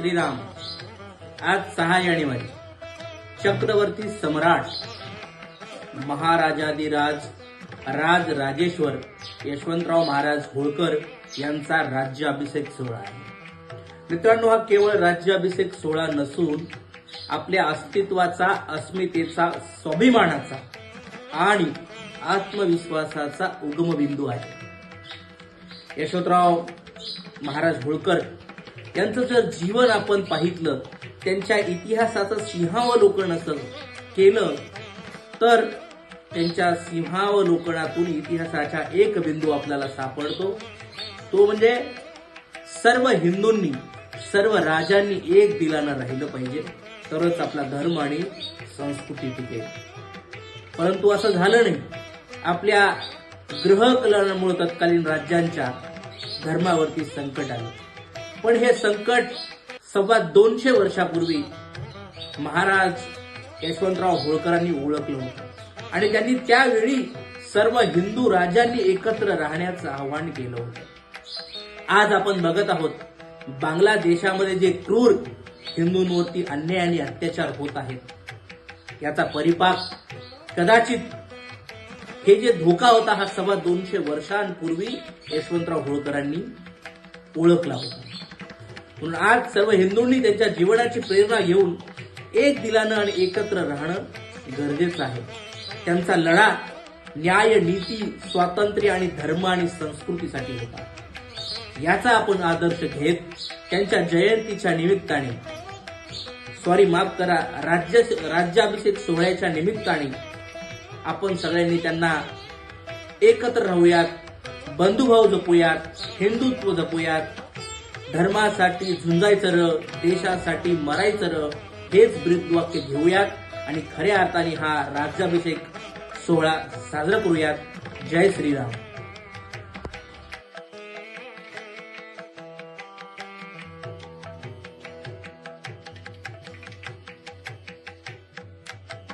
श्रीराम. आज सहा जानेवारी. चक्रवर्ती सम्राट महाराजाधिराज राज राजेश्वर यशवंतराव महाराज होळकर यांचा राज्याभिषेक सोहळा आहे. मित्रांनो हा केवळ राज्याभिषेक सोहळा नसून आपल्या अस्तित्वाचा अस्मितेचा स्वाभिमानाचा आणि आत्मविश्वासाचा उगमबिंदू आहे. यशवंतराव महाराज होळकर यांचं जर जीवन आपण पाहितलं त्यांच्या इतिहासाचं सिंहावलोकन असं केलं तर त्यांच्या सिंहावलोकनातून इतिहासाचा एक बिंदू आपल्याला सापडतो. तो म्हणजे सर्व हिंदूंनी सर्व राजांनी एक दिलानं राहिलं पाहिजे. तरच आपला धर्म आणि संस्कृती टिकेल. परंतु असं झालं नाही. आपल्या ग्रह तत्कालीन राज्यांच्या धर्मावरती संकट आलं. पण हे संकट सव्वा दोनशे वर्षापूर्वी महाराज यशवंतराव होळकरांनी ओळखलं होतं. आणि त्यांनी त्यावेळी सर्व हिंदू राजांनी एकत्र राहण्याचं आवाहन केलं होतं. आज आपण बघत आहोत बांगलादेशामध्ये जे क्रूर हिंदूंवरती अन्याय आणि अत्याचार होत आहेत याचा परिपाक कदाचित हे जे धोका होता हा सव्वा दोनशे वर्षांपूर्वी यशवंतराव होळकरांनी ओळखला होता. म्हणून आज सर्व हिंदूंनी त्यांच्या जीवनाची प्रेरणा घेऊन एक दिलानं आणि एकत्र राहणं गरजेचं आहे. त्यांचा लढा न्याय नीती स्वातंत्र्य आणि धर्म आणि संस्कृतीसाठी होता. याचा आपण आदर्श घेत त्यांच्या जयंतीच्या निमित्ताने सॉरी माफ करा राज्य राज्याभिषेक सोहळ्याच्या निमित्ताने आपण सगळ्यांनी त्यांना एकत्र राहूयात बंधुभाव जपूयात हिंदुत्व जपूयात धर्मासाठी झुंजायचं र देशासाठी मरायचं र हेच ब्रीदवाक्य घेऊयात आणि खऱ्या अर्थाने हा राज्याभिषेक सोहळा साजरा करूयात. जय श्रीराम.